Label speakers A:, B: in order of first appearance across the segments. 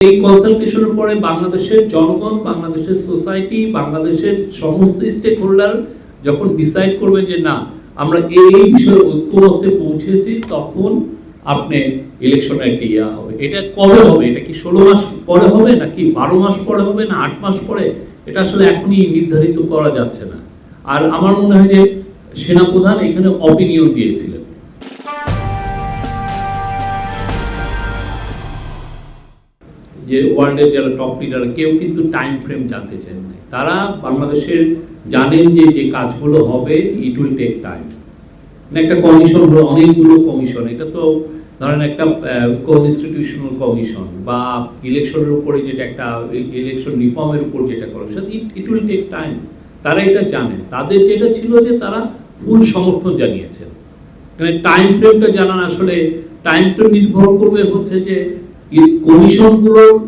A: এই কনসালটেশনের পরে বাংলাদেশের জনগণ, বাংলাদেশের সোসাইটি, বাংলাদেশের সমস্ত স্টেক হোল্ডার যখন ডিসাইড করবে যে না, আমরা এই বিষয়ে ঐক্যমত্যে পৌঁছেছি, তখন আপনি ইলেকশনের একটা ইয়া হবে। এটা কবে হবে? এটা কি ষোলো মাস পরে হবে নাকি বারো মাস পরে হবে না আট মাস পরে? এটা আসলে এখনই নির্ধারিত করা যাচ্ছে না। আর আমার মনে হয় যে সেনাপ্রধান এখানে অপিনিয়ন দিয়েছিলেন। যে ওয়ার্ল্ডের যারা টপ লিডার কেউ কিন্তু টাইম ফ্রেম জানতে চান না। তারা বাংলাদেশের জানেন যে যে কাজগুলো হবে ইট উইল টেক টাইম একটা কমিশন হলো অনেকগুলো কমিশন এটা তো ধরেন একটা কনস্টিটিউশনাল কমিশন বা ইলেকশনের উপরে যেটা একটা ইলেকশন রিফর্মের উপর যেটা commission it it will take time তারা এটা জানেন তাদের যেটা ছিল যে, তারা ফুল সমর্থন জানিয়েছেন। মানে টাইম ফ্রেমটা জানান আসলে টাইমটা নির্ভর করবে হচ্ছে যে কমিশনগুলোর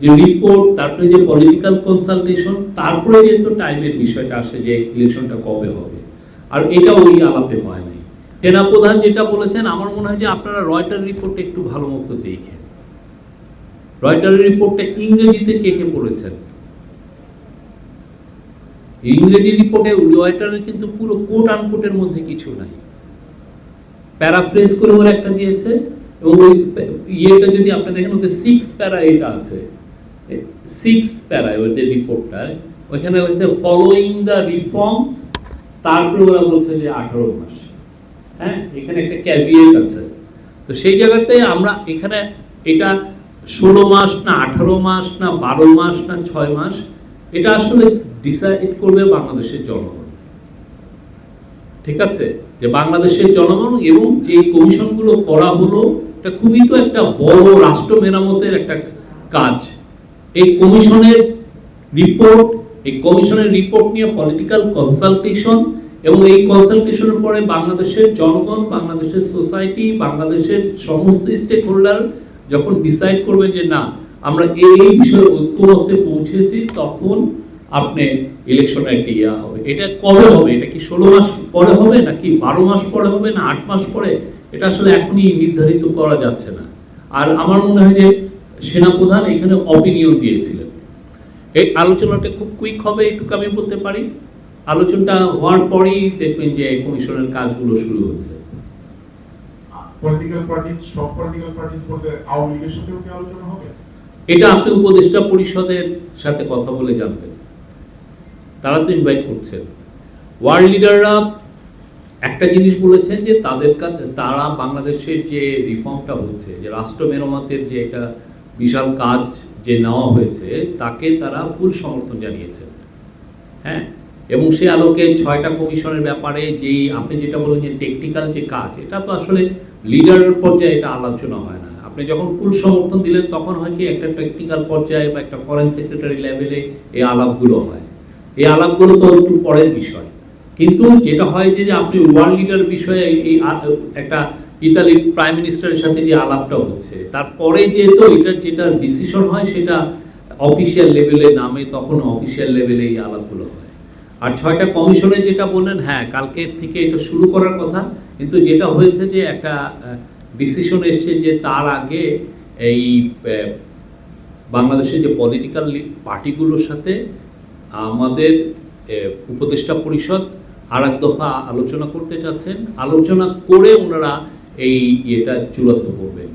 A: যে রিপোর্ট তারপরে যে পলিটিক্যাল কনসালটেশন তারপরে টাইমের বিষয়টা আসে যে ইলেকশনটা কবে হবে। আর এটা ওই আলাপে হয় নাই। যেটা বলেছেন, আমার মনে হয় যে আপনারা রয়টার একটু ভালো মতো দেখেন। রিপোর্টটা ইংরেজিতে কে কে পড়েছেন? ইংরেজি রিপোর্টে রয়টারের কিন্তু পুরো কোট আনকোটের মধ্যে কিছু নাই। প্যারাফ্রেজ করে ওরা একটা দিয়েছে এবং ওই ইয়েটা যদি আপনি দেখেন ওদের সিক্স প্যারা এটা আছে। সিক্স প্যারা ওদের রিপোর্টটায় ওইখানে হচ্ছে ফলোয়িং দ্য রিফর্মস তারপরে ওরা বলছে যে আঠারো মাস। হ্যাঁ এখানে একটা ক্যাভিয়েট আছে। তো সেই জায়গাতে আমরা এখানে এটা ষোলো মাস না আঠারো মাস না বারো মাস না ছয় মাস, এটা আসলে ডিসাইড করবে বাংলাদেশের জনগণ। ঠিক আছে? যে বাংলাদেশের জনগণ এবং যে কমিশনগুলো করা হলো এটা খুবই তো একটা বড় রাষ্ট্র মেরামতের একটা কাজ। এই কমিশনের রিপোর্ট এই কমিশনের রিপোর্ট নিয়ে পলিটিক্যাল কনসালটেশন এবং এই কনসালটেশনের পরে বাংলাদেশের জনগণ, বাংলাদেশের সোসাইটি বাংলাদেশের সমস্ত স্টেক হোল্ডার যখন ডিসাইড করবে যে না, আমরা এই বিষয়ে ঐক্যমত্যে পৌঁছেছি, তখন আপনি ইলেকশনের একটা ইয়া হবে। এটা কবে হবে? এটা কি ষোলো মাস পরে হবে নাকি বারো মাস পরে হবে না আট মাস পরে? এটা আসলে এখনই নির্ধারিত করা যাচ্ছে না। আর আমার মনে হয় যে সেনাপ্রধান এখানে অপিনিয়ন দিয়েছিলেন। এই আলোচনাটা খুব কুইক হবে একটু আমি বলতে পারি। আলোচনাটা হওয়ার পরেই দেখবেন যে কমিশনের কাজগুলো শুরু হচ্ছে। এটা আপনি উপদেষ্টা পরিষদের সাথে কথা বলে জানবেন। তারা তো ইনভাইট করছেন। ওয়ার্ল্ড লিডাররা একটা জিনিস বলেছেন যে তাদের কাছে তারা বাংলাদেশের যে রিফর্মটা হচ্ছে, যে রাষ্ট্র মেরামতের যে একটা বিশাল কাজ যে নেওয়া হয়েছে, তাকে তারা ফুল সমর্থন জানিয়েছেন। হ্যাঁ? এবং সে আলোকে ছয়টা কমিশনের ব্যাপারে যেই, আপনি যেটা বলেন যে টেকনিক্যাল যে কাজ, এটা তো আসলে লিডারের পর্যায়ে এটা আলোচনা হয় না। আপনি যখন ফুল সমর্থন দিলেন, তখন হয় কি একটা টেকনিক্যাল পর্যায়ে বা একটা ফরেন সেক্রেটারি লেভেলে এই আলাপগুলো হয়। এই আলাপগুলো তো একটু পরের বিষয়। কিন্তু যেটা হয় যে আপনি ওয়ার্ল্ড লিডার বিষয়ে এই একটা ইতালির প্রাইম মিনিস্টারের সাথে যে আলাপটা হচ্ছে, তারপরে যেহেতু এটার যেটা ডিসিশন হয় সেটা অফিসিয়াল লেভেলে নামে, তখন অফিসিয়াল লেভেলে এই আলাপগুলো হয়। আর ছয়টা কমিশনের যেটা বললেন হ্যাঁ কালকে থেকে এটা শুরু করার কথা, কিন্তু যেটা হয়েছে যে, একটা ডিসিশন এসছে যে, তার আগে এই বাংলাদেশের যে পলিটিক্যাল পার্টিগুলোর সাথে আমাদের উপদেষ্টা পরিষদ আর এক দফা আলোচনা করতে চাচ্ছেন। আলোচনা করে ওনারা এই ইয়েটা চূড়ান্ত করবেন।